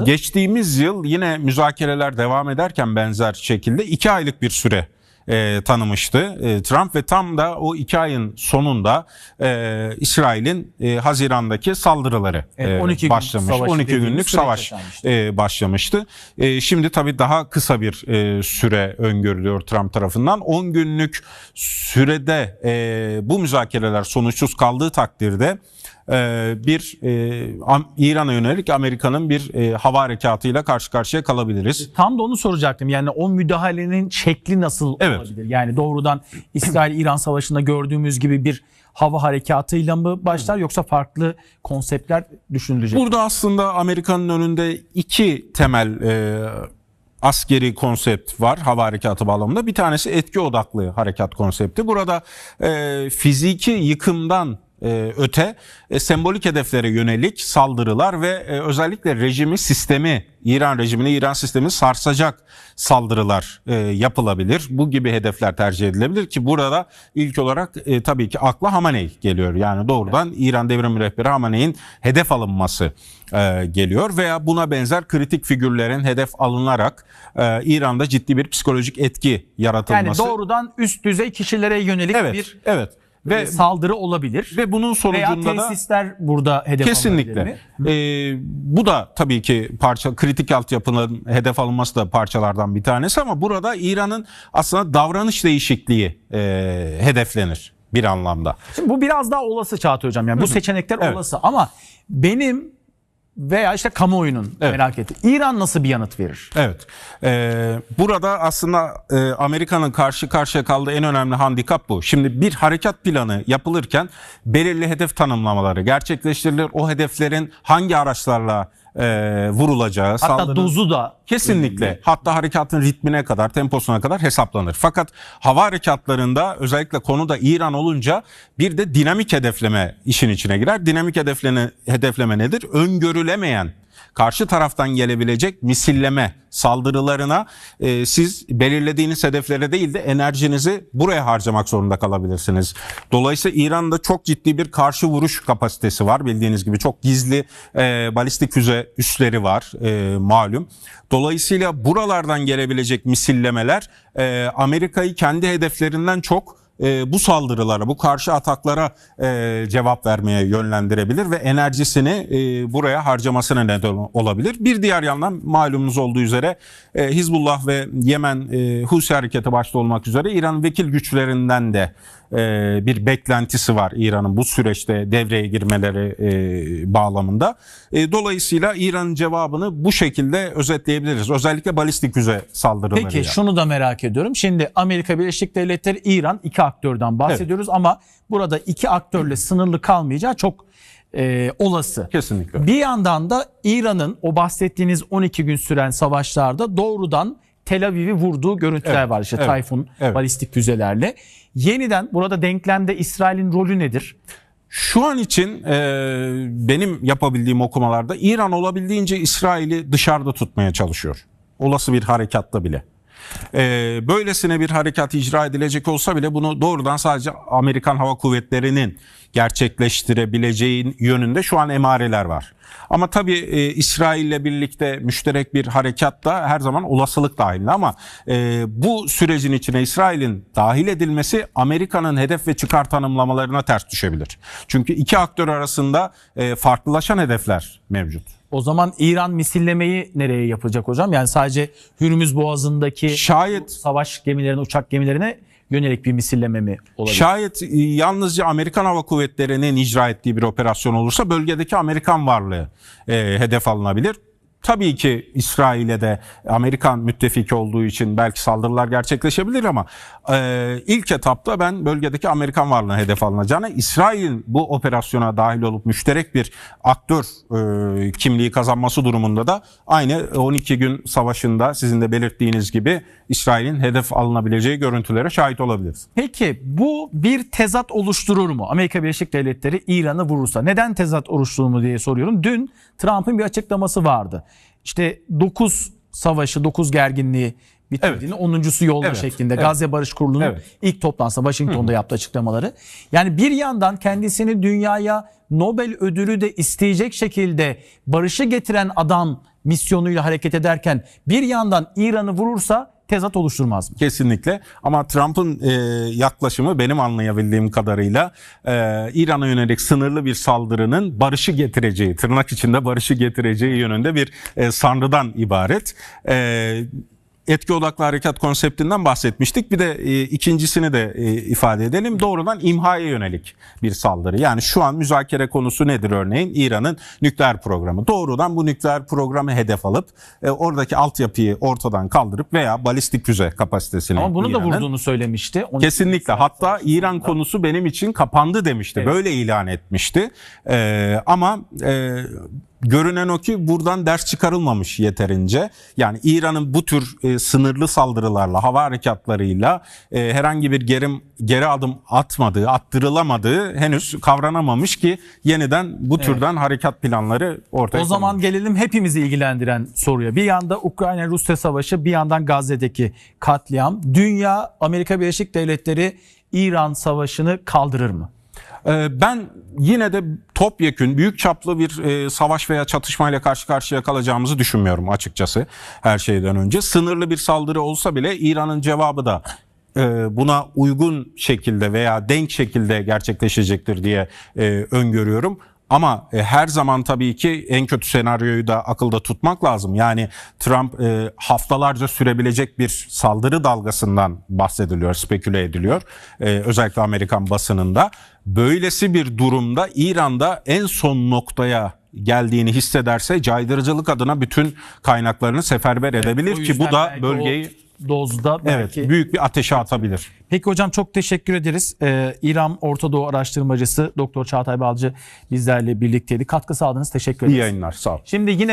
vardı. Geçtiğimiz yıl yine müzakereler devam ederken benzer şekilde iki aylık bir süre e, tanımıştı e, Trump ve tam da o iki ayın sonunda e, İsrail'in e, Haziran'daki saldırıları Evet, e, 12 gün başlamış. savaşı 12 dediğimiz günlük savaş e, başlamıştı. E, şimdi tabii daha kısa bir e, süre öngörülüyor Trump tarafından. 10 günlük sürede e, bu müzakereler sonuçsuz kaldığı takdirde e, bir e, İran'a yönelik Amerika'nın bir e, hava harekatıyla karşı karşıya kalabiliriz. Tam da onu soracaktım. Yani o müdahalenin şekli nasıl Evet. olabilir? Yani doğrudan İsrail-İran savaşında gördüğümüz gibi bir hava harekatıyla mı başlar yoksa farklı konseptler düşünülecek? Burada aslında Amerika'nın önünde iki temel e, askeri konsept var hava harekatı bağlamında. Bir tanesi etki odaklı harekat konsepti. Burada e, fiziki yıkımdan e, öte e, sembolik hedeflere yönelik saldırılar ve e, özellikle rejimi sistemi İran rejimini İran sistemini sarsacak saldırılar e, yapılabilir. Bu gibi hedefler tercih edilebilir ki burada ilk olarak e, tabii ki akla Hamaney geliyor. Yani doğrudan İran devrim rehberi Hamaney'in hedef alınması e, geliyor veya buna benzer kritik figürlerin hedef alınarak e, İran'da ciddi bir psikolojik etki Yani yaratılması. doğrudan üst düzey kişilere yönelik evet, bir evet. Ve saldırı olabilir. ve bunun Veya sonucunda da tesisler burada hedef Kesinlikle. Ee, bu da tabii ki parça kritik altyapının hedef alınması da parçalardan bir tanesi ama burada İran'ın aslında davranış değişikliği e, hedeflenir bir anlamda. Şimdi bu biraz daha olası Çağatay Hocam. Yani bu seçenekler Evet. olası ama benim veya işte kamuoyunun Evet. merak ettiği İran nasıl bir yanıt verir? Evet. Ee, burada aslında e, Amerika'nın karşı karşıya kaldığı en önemli handikap bu. Şimdi bir harekat planı yapılırken belirli hedef tanımlamaları gerçekleştirilir. O hedeflerin hangi araçlarla e, vurulacağı, Hatta saldırı- dozu da Kesinlikle. Hatta harekatın ritmine kadar, temposuna kadar hesaplanır. Fakat hava harekatlarında özellikle konu da İran olunca bir de dinamik hedefleme işin içine girer. Dinamik hedefleme, hedefleme nedir? Öngörülemeyen karşı taraftan gelebilecek misilleme saldırılarına e, siz belirlediğiniz hedeflere değil de enerjinizi buraya harcamak zorunda kalabilirsiniz. Dolayısıyla İran'da çok ciddi bir karşı vuruş kapasitesi var. Bildiğiniz gibi çok gizli e, balistik füze üsleri var e, malum. Dolayısıyla buralardan gelebilecek misillemeler e, Amerika'yı kendi hedeflerinden çok e, bu saldırılara, bu karşı ataklara e, cevap vermeye yönlendirebilir ve enerjisini e, buraya harcamasına neden olabilir. Bir diğer yandan malumunuz olduğu üzere e, Hizbullah ve Yemen e, Husi hareketi başta olmak üzere İran vekil güçlerinden de e, bir beklentisi var İran'ın bu süreçte devreye girmeleri e, bağlamında. E, dolayısıyla İran'ın cevabını bu şekilde özetleyebiliriz. Özellikle balistik füze saldırıları. Peki şunu da merak ediyorum. Şimdi Amerika Birleşik Devletleri, İran iki aktörden bahsediyoruz ama burada iki aktörle sınırlı kalmayacağı çok e, olası. Kesinlikle. Bir yandan da İran'ın o bahsettiğiniz 12 gün süren savaşlarda doğrudan Tel Aviv'i vurduğu görüntüler Evet, var. İşte evet, Tayfun evet. balistik füzelerle. Yeniden burada denklemde İsrail'in rolü nedir? Şu an için e, benim yapabildiğim okumalarda İran olabildiğince İsrail'i dışarıda tutmaya çalışıyor. Olası bir harekatta bile. E, böylesine bir harekat icra edilecek olsa bile bunu doğrudan sadece Amerikan Hava Kuvvetleri'nin gerçekleştirebileceğin yönünde şu an emareler var. Ama tabii e, İsrail'le birlikte müşterek bir harekat da her zaman olasılık dahilinde ama e, bu sürecin içine İsrail'in dahil edilmesi Amerika'nın hedef ve çıkar tanımlamalarına ters düşebilir. Çünkü iki aktör arasında e, farklılaşan hedefler mevcut. O zaman İran misillemeyi nereye yapacak hocam? Yani sadece Hürmüz Boğazı'ndaki Şayet savaş gemilerine, uçak gemilerine yönelik bir misilleme mi olabilir? Şayet e, yalnızca Amerikan Hava Kuvvetleri'nin icra ettiği bir operasyon olursa bölgedeki Amerikan varlığı e, hedef alınabilir. Tabii ki İsrail'e de Amerikan müttefiki olduğu için belki saldırılar gerçekleşebilir ama e, ilk etapta ben bölgedeki Amerikan varlığına hedef alınacağını, İsrail'in bu operasyona dahil olup müşterek bir aktör e, kimliği kazanması durumunda da aynı 12 gün savaşında sizin de belirttiğiniz gibi İsrail'in hedef alınabileceği görüntülere şahit olabiliriz. Peki bu bir tezat oluşturur mu? Amerika Birleşik Devletleri İran'ı vurursa. Neden tezat oluşturur mu diye soruyorum. Dün Trump'ın bir açıklaması vardı. İşte 9 savaşı, 9 gerginliği bitirdiğini, 10.sü yolda Evet, şeklinde evet. Gazze Barış Kurulu'nun Evet. ilk toplantısında Washington'da yaptığı açıklamaları. Yani bir yandan kendisini dünyaya Nobel ödülü de isteyecek şekilde barışı getiren adam misyonuyla hareket ederken bir yandan İran'ı vurursa tezat oluşturmaz mı? Kesinlikle ama Trump'ın e, yaklaşımı benim anlayabildiğim kadarıyla e, İran'a yönelik sınırlı bir saldırının barışı getireceği, tırnak içinde barışı getireceği yönünde bir e, sanrıdan ibaret. E, etki odaklı harekat konseptinden bahsetmiştik. Bir de e, ikincisini de e, ifade edelim. Doğrudan imhaya yönelik bir saldırı. Yani şu an müzakere konusu nedir örneğin? İran'ın nükleer programı. Doğrudan bu nükleer programı hedef alıp e, oradaki altyapıyı ortadan kaldırıp veya balistik füze kapasitesini Ama bunu da vurduğunu söylemişti. Onu- Kesinlikle. Hatta İran konusu benim için kapandı demişti. Evet. Böyle ilan etmişti. Ee, ama e, görünen o ki buradan ders çıkarılmamış yeterince. Yani İran'ın bu tür e, sınırlı saldırılarla, hava harekatlarıyla e, herhangi bir geri, geri adım atmadığı, attırılamadığı henüz kavranamamış ki yeniden bu türden harekat planları ortaya O zaman konulmuş. gelelim hepimizi ilgilendiren soruya. Bir yanda Ukrayna-Rusya savaşı, bir yandan Gazze'deki katliam. Dünya, Amerika Birleşik Devletleri İran savaşını kaldırır mı? Ee, Ben yine de topyekün büyük çaplı bir e, savaş veya çatışmayla karşı karşıya kalacağımızı düşünmüyorum açıkçası her şeyden önce. Sınırlı bir saldırı olsa bile İran'ın cevabı da e, buna uygun şekilde veya denk şekilde gerçekleşecektir diye e, öngörüyorum. Ama e, her zaman tabii ki en kötü senaryoyu da akılda tutmak lazım. Yani Trump e, haftalarca sürebilecek bir saldırı dalgasından bahsediliyor, speküle ediliyor. E, özellikle Amerikan basınında. Böylesi bir durumda İran'da en son noktaya geldiğini hissederse caydırıcılık adına bütün kaynaklarını seferber edebilir O ki bu da bölgeyi o dozda evet belki. büyük bir ateşe atabilir. Peki hocam çok teşekkür ederiz. Ee, İran Orta Doğu Araştırmacısı Doktor Çağatay Balcı bizlerle birlikteydi. Katkı sağladınız. Teşekkür İyi ederiz. yayınlar. Sağ olun. Şimdi yine